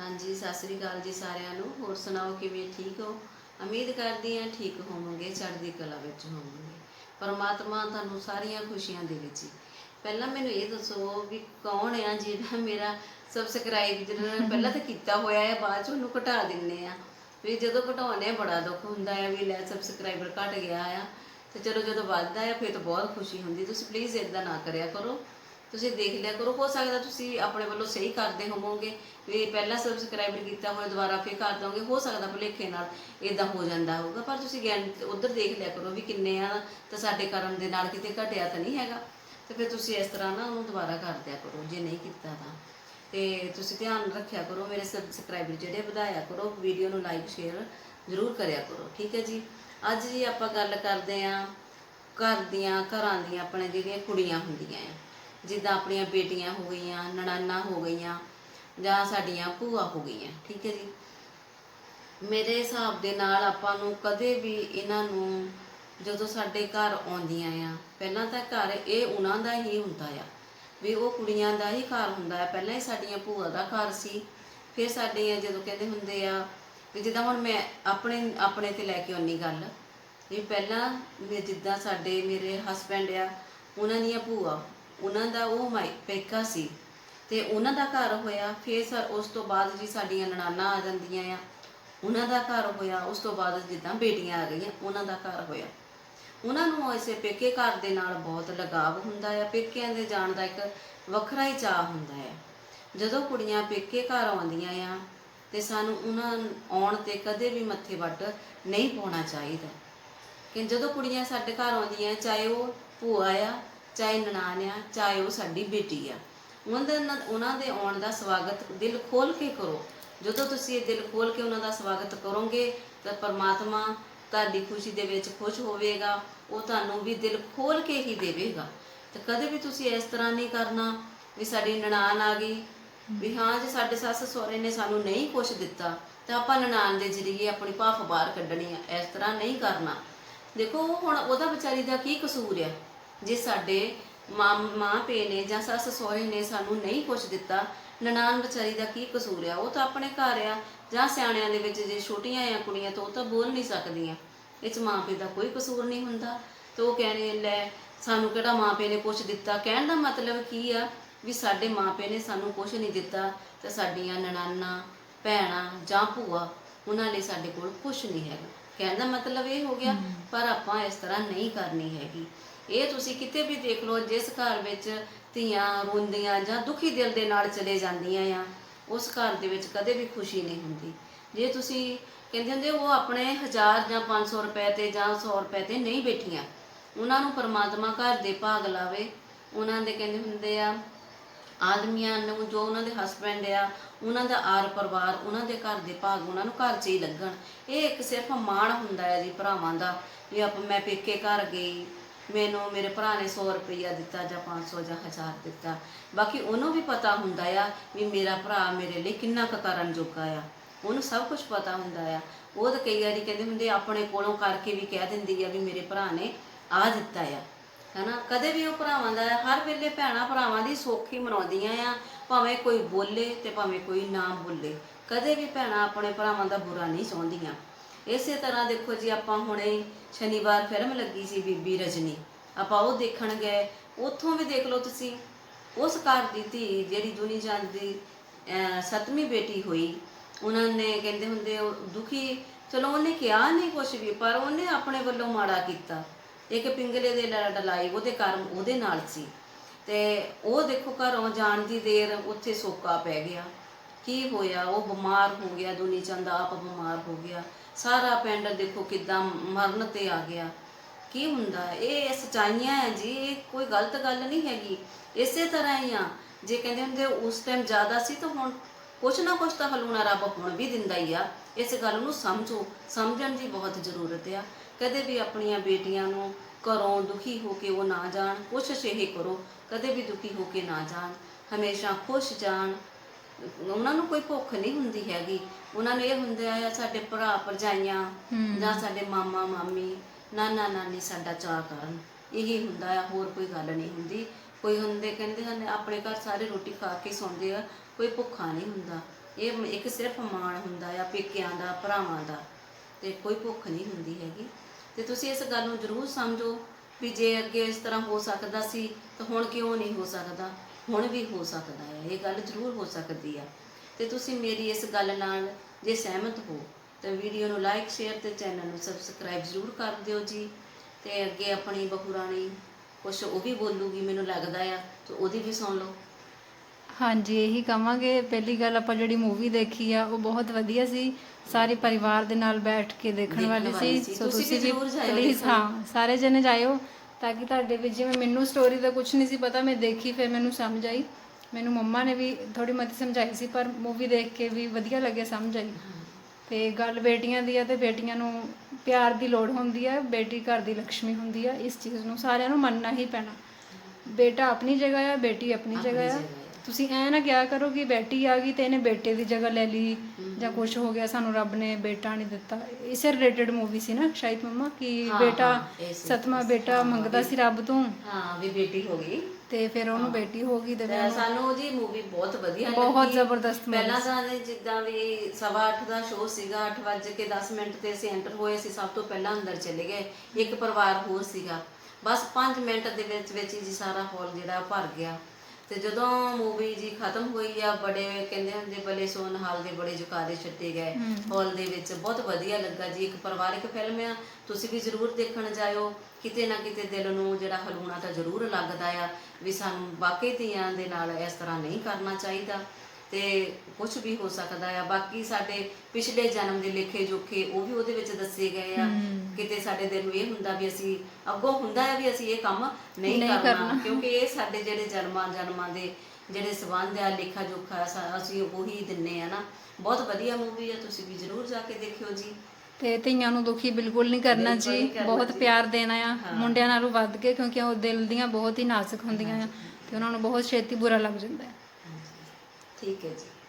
ਹਾਂਜੀ, ਸਤਿ ਸ੍ਰੀ ਅਕਾਲ ਜੀ ਸਾਰਿਆਂ ਨੂੰ। ਹੋਰ ਸੁਣਾਓ, ਕਿਵੇਂ ਠੀਕ ਹੋ? ਉਮੀਦ ਕਰਦੀ ਹਾਂ ਠੀਕ ਹੋਵੋਗੇ, ਚੜ੍ਹਦੀ ਕਲਾ ਵਿੱਚ ਹੋਵੋਗੇ। ਪਰਮਾਤਮਾ ਤੁਹਾਨੂੰ ਸਾਰੀਆਂ ਖੁਸ਼ੀਆਂ ਦੇ ਵਿੱਚ ਪਹਿਲਾਂ ਮੈਨੂੰ ਇਹ ਦੱਸੋ ਵੀ ਕੌਣ ਆ ਜਿਹੜਾ ਮੇਰਾ ਸਬਸਕ੍ਰਾਈਬ ਜਿਹਨਾਂ ਨੇ ਪਹਿਲਾਂ ਤਾਂ ਕੀਤਾ ਹੋਇਆ ਹੈ ਬਾਅਦ ਚ ਉਹਨੂੰ ਘਟਾ ਦਿੰਨੇ ਆ। ਵੀ ਜਦੋਂ ਘਟਾਉਂਦੇ ਆ ਬੜਾ ਦੁੱਖ ਹੁੰਦਾ ਹੈ ਵੀ ਲੈ ਸਬਸਕ੍ਰਾਈਬਰ ਘਟ ਗਿਆ ਆ। ਤੇ ਚਲੋ ਜਦੋਂ ਵੱਧਦਾ ਆ, ਫਿਰ ਤਾਂ ਬਹੁਤ ਖੁਸ਼ੀ ਹੁੰਦੀ। ਤੁਸੀਂ ਪਲੀਜ਼ ਇਦਾਂ ਨਾ ਕਰਿਆ ਕਰੋ। ਤੁਸੀਂ ਦੇਖ ਲਿਆ ਕਰੋ, ਹੋ ਸਕਦਾ ਤੁਸੀਂ ਆਪਣੇ ਵੱਲੋਂ ਸਹੀ ਕਰਦੇ ਹੋਵੋਗੇ, ਵੀ ਪਹਿਲਾਂ ਸਬਸਕ੍ਰਾਈਬਰ ਕੀਤਾ ਹੋਇਆ, ਦੁਬਾਰਾ ਫੇਰ ਕਰ ਦੋਗੇ, ਹੋ ਸਕਦਾ ਭੁਲੇਖੇ ਨਾਲ ਇਦਾਂ ਹੋ ਜਾਂਦਾ ਹੋਊਗਾ, ਪਰ ਤੁਸੀਂ ਗਿਆਨ ਉਧਰ ਦੇਖ ਲਿਆ ਕਰੋ ਵੀ ਕਿੰਨੇ ਆ, ਤਾਂ ਸਾਡੇ ਕਰਮ ਦੇ ਨਾਲ ਕਿਤੇ ਘਟਿਆ ਤਾਂ ਨਹੀਂ ਹੈਗਾ, ਤੇ ਫਿਰ ਤੁਸੀਂ ਇਸ ਤਰ੍ਹਾਂ ਨਾ ਉਹਨੂੰ ਦੁਬਾਰਾ ਕਰ ਦਿਆ ਕਰੋ, ਜੇ ਨਹੀਂ ਕੀਤਾ ਤਾਂ। ਤੇ ਤੁਸੀਂ ਧਿਆਨ ਰੱਖਿਆ ਕਰੋ, ਮੇਰੇ ਸਬਸਕ੍ਰਾਈਬਰ ਜਿਹੜੇ ਵਧਾਇਆ ਕਰੋ ਵੀਡੀਓ ਨੂੰ ਲਾਈਕ ਸ਼ੇਅਰ ਜ਼ਰੂਰ ਕਰਿਆ ਕਰੋ, ਠੀਕ ਹੈ ਜੀ? ਅੱਜ ਜੀ ਆਪਾਂ ਗੱਲ ਕਰਦੇ ਆਂ ਘਰ ਦੀਆਂ, ਘਰਾਂ ਦੀਆਂ ਆਪਣੇ ਜਿਹੜੀਆਂ ਕੁੜੀਆਂ ਹੁੰਦੀਆਂ ਆ ਜਿੱਦਾਂ ਆਪਣੀਆਂ ਬੇਟੀਆਂ ਹੋ ਗਈਆਂ, ਨਣਾਨਾਂ ਹੋ ਗਈਆਂ, ਜਾਂ ਸਾਡੀਆਂ ਭੂਆ ਹੋ ਗਈਆਂ, ਠੀਕ ਹੈ ਜੀ? ਮੇਰੇ ਹਿਸਾਬ ਦੇ ਨਾਲ ਆਪਾਂ ਨੂੰ ਕਦੇ ਵੀ ਇਹਨਾਂ ਨੂੰ ਜਦੋਂ ਸਾਡੇ ਘਰ ਆਉਂਦੀਆਂ ਆ, ਪਹਿਲਾਂ ਤਾਂ ਘਰ ਇਹ ਉਹਨਾਂ ਦਾ ਹੀ ਹੁੰਦਾ ਆ, ਵੀ ਉਹ ਕੁੜੀਆਂ ਦਾ ਹੀ ਘਰ ਹੁੰਦਾ ਆ। ਪਹਿਲਾਂ ਹੀ ਸਾਡੀਆਂ ਭੂਆ ਦਾ ਘਰ ਸੀ, ਫਿਰ ਸਾਡੀਆਂ ਜਦੋਂ ਕਹਿੰਦੇ ਹੁੰਦੇ ਆ, ਵੀ ਜਿੱਦਾਂ ਹੁਣ ਮੈਂ ਆਪਣੇ ਆਪਣੇ ਤੇ ਲੈ ਕੇ ਆਉਣੀ ਗੱਲ, ਵੀ ਪਹਿਲਾਂ ਵੀ ਜਿੱਦਾਂ ਸਾਡੇ ਮੇਰੇ ਹਸਬੈਂਡ ਆ, ਉਹਨਾਂ ਦੀਆਂ ਭੂਆ ਉਹਨਾਂ ਦਾ ਉਹ ਮਾਈ ਪੇਕਾ ਸੀ। ਤੇ ਉਹਨਾਂ ਦਾ ਘਰ ਹੋਇਆ, ਫਿਰ ਸਰ ਉਸ ਤੋਂ ਬਾਅਦ ਜੀ ਸਾਡੀਆਂ ਨਨਾਣਾ ਆ ਜਾਂਦੀਆਂ ਆ। ਉਹਨਾਂ ਦਾ ਘਰ ਹੋਇਆ, ਉਸ ਤੋਂ ਬਾਅਦ ਜਿੱਦਾਂ ਬੇਟੀਆਂ ਆ ਗਈਆਂ, ਉਹਨਾਂ ਦਾ ਘਰ ਹੋਇਆ। ਉਹਨਾਂ ਨੂੰ ਇਸੇ ਪੇਕੇ ਘਰ ਦੇ ਨਾਲ ਬਹੁਤ ਲਗਾਵ ਹੁੰਦਾ ਆ। ਪੇਕਿਆਂ ਦੇ ਜਾਣ ਦਾ ਇੱਕ ਵੱਖਰਾ ਹੀ ਚਾਹ ਹੁੰਦਾ ਹੈ ਜਦੋਂ ਕੁੜੀਆਂ ਪੇਕੇ ਘਰ ਆਉਂਦੀਆਂ ਆ, ਤੇ ਸਾਨੂੰ ਉਹਨਾਂ ਆਉਣ ਤੇ ਕਦੇ ਵੀ ਮੱਥੇ ਵੱਟ ਨਹੀਂ ਪਾਉਣਾ ਚਾਹੀਦਾ। ਕਿ ਜਦੋਂ ਕੁੜੀਆਂ ਸਾਡੇ ਘਰ ਆਉਂਦੀਆਂ, ਚਾਹੇ ਉਹ ਭੂਆ ਆ ਚਾਹੇ ਨਨਾਣ ਆ, ਚਾਹੇ ਉਹ ਸਾਡੀ ਬੇਟੀ ਆ। ਉਹਨਾਂ ਦੇ ਨਾਲ- ਉਹਨਾਂ ਦੇ ਆਉਣ ਦਾ ਸਵਾਗਤ ਦਿਲ ਖੋਲ ਕੇ ਕਰੋ। ਜਦੋਂ ਤੁਸੀਂ ਇਹ ਦਿਲ ਖੋਲ ਕੇ ਉਹਨਾਂ ਦਾ ਸਵਾਗਤ ਕਰੋਗੇ, ਤਾਂ ਪਰਮਾਤਮਾ ਤੁਹਾਡੀ ਖੁਸ਼ੀ ਦੇ ਵਿੱਚ ਖੁਸ਼ ਹੋਵੇਗਾ, ਉਹ ਤੁਹਾਨੂੰ ਵੀ ਦਿਲ ਖੋਲ ਕੇ ਹੀ ਦੇਵੇਗਾ। ਤੇ ਕਦੇ ਵੀ ਤੁਸੀਂ ਇਸ ਤਰ੍ਹਾਂ ਨਹੀਂ ਕਰਨਾ ਵੀ ਸਾਡੀ ਨਨਾਣ ਆ ਗਈ, ਵੀ ਹਾਂ ਜੇ ਸਾਡੇ ਸੱਸ ਸਹੁਰੇ ਨੇ ਸਾਨੂੰ ਨਹੀਂ ਕੁਛ ਦਿੱਤਾ, ਤਾਂ ਆਪਾਂ ਨਨਾਣ ਦੇ ਜ਼ਰੀਏ ਆਪਣੀ ਭਾਫ ਬਾਹਰ ਕੱਢਣੀ ਆ। ਇਸ ਤਰ੍ਹਾਂ ਨਹੀਂ ਕਰਨਾ। ਦੇਖੋ, ਹੁਣ ਉਹਦਾ ਵਿਚਾਰੀ ਦਾ ਕੀ ਕਸੂਰ ਆ? ਜੇ ਸਾਡੇ ਮਾਂ ਮਾਂ ਪੇ ਨੇ ਜਾਂ ਸੱਸ ਸਹੁਰੇ ਨੇ ਸਾਨੂੰ ਨਹੀਂ ਕੁਛ ਦਿੱਤਾ ਨਨਾਣ ਵਿਚਾਰੀ ਦਾ ਕੀ ਕਸੂਰ ਆ? ਉਹ ਤਾਂ ਆਪਣੇ ਘਰ ਆ ਜਾਂ ਸਿਆਣਿਆਂ ਦੇ ਵਿੱਚ ਜੇ ਛੋਟੀਆਂ ਆ ਕੁੜੀਆਂ ਤਾਂ ਉਹ ਤਾਂ ਬੋਲ ਨਹੀਂ ਸਕਦੀਆਂ। ਇਹ ਚ ਮਾਂ ਪੇ ਦਾ ਕੋਈ ਕਸੂਰ ਨਹੀਂ ਹੁੰਦਾ। ਤੇ ਉਹ ਕਹਿਣੇ ਲੈ ਸਾਨੂੰ ਕਿਹੜਾ ਮਾਂ ਪੇ ਨੇ ਕੁਛ ਦਿੱਤਾ? ਕਹਿਣ ਦਾ ਮਤਲਬ ਕੀ ਆ? ਵੀ ਸਾਡੇ ਮਾਂ ਪੇ ਨੇ ਸਾਨੂੰ ਕੁਛ ਨਹੀਂ ਦਿੱਤਾ ਤੇ ਸਾਡੀਆਂ ਨਨਾਨਾ ਭੈਣਾਂ ਜਾਂ ਭੂਆ ਉਹਨਾਂ ਲਈ ਸਾਡੇ ਕੋਲ ਕੁਛ ਨਹੀਂ ਹੈਗਾ। ਕਹਿਣ ਦਾ ਮਤਲਬ ਇਹ ਹੋ ਗਿਆ ਪਰ ਆਪਾਂ ਇਸ ਤਰ੍ਹਾਂ ਨਹੀਂ ਕਰਨੀ ਹੈਗੀ। ਇਹ ਤੁਸੀਂ ਕਿਤੇ ਵੀ ਦੇਖ ਲਓ, ਜਿਸ ਘਰ ਵਿੱਚ ਧੀਆਂ ਰੋਂਦੀਆਂ ਜਾਂ ਦੁਖੀ ਦਿਲ ਦੇ ਨਾਲ ਚਲੇ ਜਾਂਦੀਆਂ ਆ, ਉਸ ਘਰ ਦੇ ਵਿੱਚ ਕਦੇ ਵੀ ਖੁਸ਼ੀ ਨਹੀਂ ਹੁੰਦੀ। ਜੇ ਤੁਸੀਂ ਕਹਿੰਦੇ ਹੁੰਦੇ ਉਹ ਆਪਣੇ 1000 ਜਾਂ 500 ਰੁਪਏ ਤੇ ਜਾਂ 100 ਰੁਪਏ ਤੇ ਨਹੀਂ ਬੈਠੀਆਂ। ਉਹਨਾਂ ਨੂੰ ਪਰਮਾਤਮਾ ਘਰ ਦੇ ਭਾਗ ਲਾਵੇ। ਉਹਨਾਂ ਦੇ ਕਹਿੰਦੇ ਹੁੰਦੇ ਆ, ਆਦਮੀਆਂ ਨੂੰ ਜੋ ਉਹਨਾਂ ਦੇ ਹਸਬੈਂਡ ਆ, ਉਹਨਾਂ ਦਾ ਆਰ ਪਰਿਵਾਰ, ਉਹਨਾਂ ਦੇ ਘਰ ਦੇ ਭਾਗ ਉਹਨਾਂ ਨੂੰ ਘਰ 'ਚ ਹੀ ਲੱਗਣ। ਇਹ ਇੱਕ ਸਿਰਫ ਮਾਣ ਹੁੰਦਾ ਹੈ ਜੀ ਭਰਾਵਾਂ ਦਾ, ਵੀ ਆਪ ਮੈਂ ਪੇਕੇ ਘਰ ਗਈ ਮੈਨੂੰ ਮੇਰੇ ਭਰਾ ਨੇ 100 ਰੁਪਈਆ ਦਿੱਤਾ ਜਾਂ 500 ਜਾਂ 1000 ਦਿੱਤਾ। ਬਾਕੀ ਉਹਨੂੰ ਵੀ ਪਤਾ ਹੁੰਦਾ ਆ ਵੀ ਮੇਰਾ ਭਰਾ ਮੇਰੇ ਲਈ ਕਿੰਨਾ ਕੁ ਕਰਨ ਜੋਗਾ ਆ। ਉਹਨੂੰ ਸਭ ਕੁਝ ਪਤਾ ਹੁੰਦਾ ਆ। ਉਹ ਤਾਂ ਕਈ ਵਾਰੀ ਕਹਿੰਦੇ ਹੁੰਦੇ ਆਪਣੇ ਕੋਲੋਂ ਕਰਕੇ ਵੀ ਕਹਿ ਦਿੰਦੀ ਆ ਵੀ ਮੇਰੇ ਭਰਾ ਨੇ ਆ ਦਿੱਤਾ ਆ। ਹਨਾ? ਕਦੇ ਵੀ ਉਹ ਭਰਾਵਾਂ ਦਾ, ਹਰ ਵੇਲੇ ਭੈਣਾਂ ਭਰਾਵਾਂ ਦੀ ਸੋਖੀ ਮਨਾਉਂਦੀਆਂ ਆ, ਭਾਵੇਂ ਕੋਈ ਬੋਲੇ ਤੇ ਭਾਵੇਂ ਕੋਈ ਨਾ ਬੋਲੇ। ਕਦੇ ਵੀ ਭੈਣਾਂ ਆਪਣੇ ਭਰਾਵਾਂ ਦਾ ਬੁਰਾ ਨਹੀਂ ਚਾਹੁੰਦੀਆਂ। ਇਸੇ ਤਰ੍ਹਾਂ ਦੇਖੋ ਜੀ ਆਪਾਂ ਹੁਣੇ ਸ਼ਨੀਵਾਰ ਫਿਲਮ ਲੱਗੀ ਸੀ ਬੀਬੀ ਰਜਨੀ। ਆਪਾਂ ਉਹ ਦੇਖਣ ਗਏ। ਉੱਥੋਂ ਵੀ ਦੇਖ ਲਓ ਤੁਸੀਂ। ਉਸ ਘਰ ਦੀ ਧੀ ਜਿਹੜੀ ਦੁਨੀ ਚੰਦ ਦੀ ਅਹ, ਸੱਤਵੀਂ ਬੇਟੀ ਹੋਈ ਉਹਨਾਂ ਨੇ ਕਹਿੰਦੇ ਹੁੰਦੇ ਉਹ ਦੁਖੀ ਚਲੋ ਉਹਨੇ ਕਿਹਾ ਨਹੀਂ ਕੁਝ ਵੀ ਪਰ ਉਹਨੇ ਆਪਣੇ ਵੱਲੋਂ ਮਾੜਾ ਕੀਤਾ। ਇੱਕ ਪਿੰਗਲੇ ਦੇ ਲੜ ਡਲਾਈ ਉਹਦੇ ਕਰਮ ਉਹਦੇ ਨਾਲ ਸੀ। ਤੇ ਉਹ ਦੇਖੋ ਘਰੋਂ ਜਾਣ ਦੀ ਦੇਰ ਉੱਥੇ ਸੋਕਾ ਪੈ ਗਿਆ। ਕੀ ਹੋਇਆ? ਉਹ ਬਿਮਾਰ ਹੋ ਗਿਆ ਦੁਨੀ ਚੰਦ ਆਪ ਬਿਮਾਰ ਹੋ ਗਿਆ। ਸਾਰਾ ਪਿੰਡ ਦੇਖੋ ਕਿਦਾਂ ਮਰਨ ਤੇ ਆ ਗਿਆ। ਕੀ ਹੁੰਦਾ? ਇਹ ਸਚਾਈਆਂ ਹੈ ਜੀ, ਇਹ ਕੋਈ ਗਲਤ ਗੱਲ ਨਹੀਂ ਹੈਗੀ। ਇਸੇ ਤਰ੍ਹਾਂ ਹੀ ਆ। ਜੇ ਕਹਿੰਦੇ ਹੁੰਦੇ ਉਸ ਟਾਈਮ ਜ਼ਿਆਦਾ ਸੀ ਤਾਂ ਹੁਣ ਕੁਛ ਨਾ ਕੁਛ ਤਾਂ ਹਲੂਣਾ ਰੱਬ ਹੁਣ ਵੀ ਦਿੰਦਾ ਹੀ ਆ। ਇਸ ਗੱਲ ਨੂੰ ਸਮਝੋ। ਸਮਝਣ ਦੀ ਬਹੁਤ ਜ਼ਰੂਰਤ ਆ। ਕਦੇ ਵੀ ਆਪਣੀਆਂ ਬੇਟੀਆਂ ਨੂੰ ਘਰੋਂ ਦੁਖੀ ਹੋ ਕੇ ਉਹ ਨਾ ਜਾਣ, ਕੋਸ਼ਿਸ਼ ਇਹ ਕਰੋ, ਕਦੇ ਵੀ ਦੁਖੀ ਹੋ ਕੇ ਨਾ ਜਾਣ। ਹਮੇਸ਼ਾ ਖੁਸ਼ ਜਾਣ। ਉਹਨਾਂ ਨੂੰ ਕੋਈ ਭੁੱਖ ਨਹੀਂ ਹੁੰਦੀ ਹੈਗੀ। ਉਹਨਾਂ ਨੂੰ ਇਹ ਹੁੰਦਾ ਆ ਸਾਡੇ ਭਰਾ ਭਰਜਾਈਆਂ ਜਾਂ ਸਾਡੇ ਮਾਮਾ ਮਾਮੀ ਨਾਨਾ ਨਾਨੀ ਸਾਡਾ ਚਾਅ ਕਰਨ। ਇਹੀ ਹੁੰਦਾ ਆ ਹੋਰ ਕੋਈ ਗੱਲ ਨਹੀਂ ਹੁੰਦੀ। ਕੋਈ ਹੁੰਦੇ ਕਹਿੰਦੇ ਹਨ ਆਪਣੇ ਘਰ ਸਾਰੇ ਰੋਟੀ ਖਾ ਕੇ ਸੌਂਦੇ ਆ ਕੋਈ ਭੁੱਖਾ ਨਹੀਂ ਹੁੰਦਾ। ਇਹ ਇੱਕ ਸਿਰਫ ਮਾਣ ਹੁੰਦਾ ਆ ਪੇਕਿਆਂ ਦਾ ਭਰਾਵਾਂ ਦਾ। ਤੇ ਕੋਈ ਭੁੱਖ ਨਹੀਂ ਹੁੰਦੀ ਹੈਗੀ। ਤੇ ਤੁਸੀਂ ਇਸ ਗੱਲ ਨੂੰ ਜ਼ਰੂਰ ਸਮਝੋ ਵੀ ਜੇ ਅੱਗੇ ਇਸ ਤਰ੍ਹਾਂ ਹੋ ਸਕਦਾ ਸੀ ਤਾਂ ਹੁਣ ਕਿਉਂ ਨਹੀਂ ਹੋ ਸਕਦਾ? ਹੁਣ ਵੀ ਹੋ ਸਕਦਾ ਹੈ ਇਹ ਗੱਲ ਜ਼ਰੂਰ ਹੋ ਸਕਦੀ ਆ। ਤੇ ਤੁਸੀਂ ਮੇਰੀ ਇਸ ਗੱਲ ਨਾਲ ਜੇ ਸਹਿਮਤ ਹੋ ਤਾਂ ਵੀਡੀਓ ਨੂੰ ਲਾਈਕ ਸ਼ੇਅਰ ਤੇ ਚੈਨਲ ਨੂੰ ਸਬਸਕ੍ਰਾਈਬ ਜ਼ਰੂਰ ਕਰ ਦਿਓ ਜੀ। ਤੇ ਅੱਗੇ ਆਪਣੀ ਬਹੂ ਰਾਣੀ ਕੁਛ ਉਹ ਵੀ ਬੋਲੂਗੀ ਮੈਨੂੰ ਲੱਗਦਾ ਆ ਤੇ ਉਹਦੀ ਵੀ ਸੁਣ ਲਓ। ਹਾਂਜੀ ਇਹੀ ਕਵਾਂਗੇ ਪਹਿਲੀ ਗੱਲ ਆਪਾਂ ਜਿਹੜੀ ਮੂਵੀ ਦੇਖੀ ਆ ਉਹ ਬਹੁਤ ਵਧੀਆ ਸੀ। ਸਾਰੇ ਪਰਿਵਾਰ ਦੇ ਨਾਲ ਬੈਠ ਕੇ ਦੇਖਣ ਵਾਲੀ ਸੀ। ਤੁਸੀਂ ਵੀ ਪਲੀਜ਼। ਹਾਂ ਸਾਰੇ ਜਣੇ ਜਾਇਓ। ਤਾਂ ਕਿ ਤੁਹਾਡੇ ਵੀ ਜਿਵੇਂ ਮੈਨੂੰ ਸਟੋਰੀ ਦਾ ਕੁਝ ਨਹੀਂ ਸੀ ਪਤਾ, ਮੈਂ ਦੇਖੀ, ਫਿਰ ਮੈਨੂੰ ਸਮਝ ਆਈ। ਮੈਨੂੰ ਮੰਮਾ ਨੇ ਵੀ ਥੋੜੀ ਮਤੀ ਸਮਝਾਈ ਸੀ, ਪਰ ਮੂਵੀ ਦੇਖ ਕੇ ਵੀ ਵਧੀਆ ਲੱਗਿਆ, ਸਮਝ ਆਈ। ਤੇ ਗੱਲ ਬੇਟੀਆਂ ਦੀ ਆ ਤੇ ਬੇਟੀਆਂ ਨੂੰ ਪਿਆਰ ਦੀ ਲੋੜ ਹੁੰਦੀ ਆ, ਬੇਟੀ ਘਰ ਦੀ ਲక్ష్ਮੀ ਹੁੰਦੀ ਆ, ਇਸ ਚੀਜ਼ ਨੂੰ ਸਾਰਿਆਂ ਨੂੰ ਮੰਨਣਾ ਹੀ ਪੈਣਾ। ਬੇਟਾ ਆਪਣੀ ਜਗ੍ਹਾ ਆ, ਬੇਟੀ ਆਪਣੀ ਜਗ੍ਹਾ ਆ। ਤੁਸੀਂ ਐ ਨਾ ਕਿਹਾ ਕਰੋ ਕਿ ਬੇਟੀ ਆ ਗਈ ਤੇ ਇਹਨੇ ਬੇਟੇ ਦੀ ਜਗ੍ਹਾ ਲੈ ਲਈ ਜਾਂ ਕੁਝ ਹੋ ਗਿਆ ਸਾਨੂੰ ਰੱਬ ਨੇ ਬੇਟਾ ਨਹੀਂ ਦਿੱਤਾ। ਇਸੇ ਰਿਲੇਟਡ ਮੂਵੀ ਸੀ ਨਾ ਸ਼ਾਇਦ ਮੰਮਾ ਕਿ ਬੇਟਾ ਹਾਂ, ਇਹ ਸੀ। ਸਤਵਾਂ ਬੇਟਾ ਮੰਗਦਾ ਸੀ ਰੱਬ ਤੋਂ। ਹਾਂ ਵੀ ਬੇਟੀ ਹੋ ਗਈ। ਤੇ ਫਿਰ ਉਹਨੂੰ ਬੇਟੀ ਹੋ ਗਈ ਤੇ ਸਾਨੂੰ ਜੀ ਮੂਵੀ ਬਹੁਤ ਵਧੀਆ ਲੱਗੀ। ਬਹੁਤ ਜ਼ਬਰਦਸਤ ਪਹਿਲਾਂ ਤਾਂ ਜਿੱਦਾਂ ਵੀ ਸਵਾ ਅੱਠ ਦਾ ਸ਼ੋਅ ਸੀਗਾ 8 ਵਜੇ ਕੇ 10 ਮਿੰਟ ਤੇ ਅਸੀਂ ਐਂਟਰ ਹੋਏ ਸੀ ਸਭ ਤੋਂ ਪਹਿਲਾਂ ਅੰਦਰ ਚਲੇ ਗਏ। ਇੱਕ ਪਰਿਵਾਰ ਹੋਰ ਸੀਗਾ। ਬਸ 5 ਮਿੰਟ ਦੇ ਵਿੱਚ ਵਿੱਚ ਜੀ ਸਾਰਾ ਹਾਲ ਜਿਹੜਾ ਭਰ ਗਿਆ। ਤੇ ਜਦੋਂ ਮੂਵੀ ਜੀ ਖਤਮ ਹੋਈ ਆ ਬੜੇ ਕਹਿੰਦੇ ਹੁੰਦੇ ਬਲੇ ਸੋਨ ਹਾਲ ਦੇ ਬੜੇ ਜੁਕਾਰੇ ਛੱਡੇ ਗਏ। ਹਾਲ ਦੇ ਵਿੱਚ ਬਹੁਤ ਵਧੀਆ ਲੱਗਾ ਜੀ ਇੱਕ ਪਰਿਵਾਰਿਕ ਫਿਲਮ ਆ। ਤੁਸੀਂ ਵੀ ਜ਼ਰੂਰ ਦੇਖਣ ਜਾਇਓ। ਕਿਤੇ ਨਾ ਕਿਤੇ ਦਿਲ ਨੂੰ ਜਿਹੜਾ ਹਲੂਣਾ ਤਾਂ ਜ਼ਰੂਰ ਲੱਗਦਾ ਆ ਵੀ ਸਾਨੂੰ ਵਾਕਈ ਧੀਆਂ ਦੇ ਨਾਲ ਇਸ ਤਰ੍ਹਾਂ ਨਹੀਂ ਕਰਨਾ ਚਾਹੀਦਾ। ਤੇ ਕੁਝ ਵੀ ਹੋ ਸਕਦਾ ਆ। ਬਾਕੀ ਸਾਡੇ ਪਿਛਲੇ ਜਨਮ ਦੇ ਲੇਖੇ ਜੋਖੇ ਉਹ ਵੀ ਉਹਦੇ ਵਿੱਚ ਦੱਸੇ ਗਏ ਆ। ਕਿਤੇ ਸਾਡੇ ਦਿਲ ਨੂੰ ਇਹ ਹੁੰਦਾ ਵੀ ਅਸੀਂ ਅੱਗੋਂ ਹੁੰਦਾ ਹੈ ਵੀ ਅਸੀਂ ਇਹ ਕੰਮ ਨਹੀਂ ਕਰਨਾ। ਕਿਉਂਕਿ ਇਹ ਸਾਡੇ ਜਿਹੜੇ ਜਨਮਾਂ ਜਨਮਾਂ ਦੇ ਜਿਹੜੇ ਸਬੰਧ ਆ ਲੇਖਾ ਜੋਖਾ ਅਸੀਂ ਉਹੀ ਦਿੰਨੇ ਆ ਨਾ। ਬਹੁਤ ਵਧੀਆ ਮੂਵੀ ਆ ਤੁਸੀਂ ਵੀ ਜ਼ਰੂਰ ਜਾ ਕੇ ਦੇਖਿਓ ਜੀ। ਤੇ ਧੀਆਂ ਨੂੰ ਦੁਖੀ ਬਿਲਕੁਲ ਨਹੀਂ ਕਰਨਾ ਜੀ। ਬਹੁਤ। ਪਿਆਰ ਦੇਣਾ ਆ। ਮੁੰਡਿਆਂ ਨਾਲੋਂ ਵੱਧ ਕੇ ਕਿਉਂਕਿ ਉਹ ਦਿਲ ਦੀਆਂ ਬਹੁਤ ਹੀ ਨਾਜ਼ੁਕ ਹੁੰਦੀਆਂ ਆ। ਤੇ ਉਹਨਾਂ ਨੂੰ ਬਹੁਤ ਛੇਤੀ ਬੁਰਾ ਲੱਗ ਜਾਂਦਾ ਹੈ ਠੀਕ ਹੈ ਜੀ।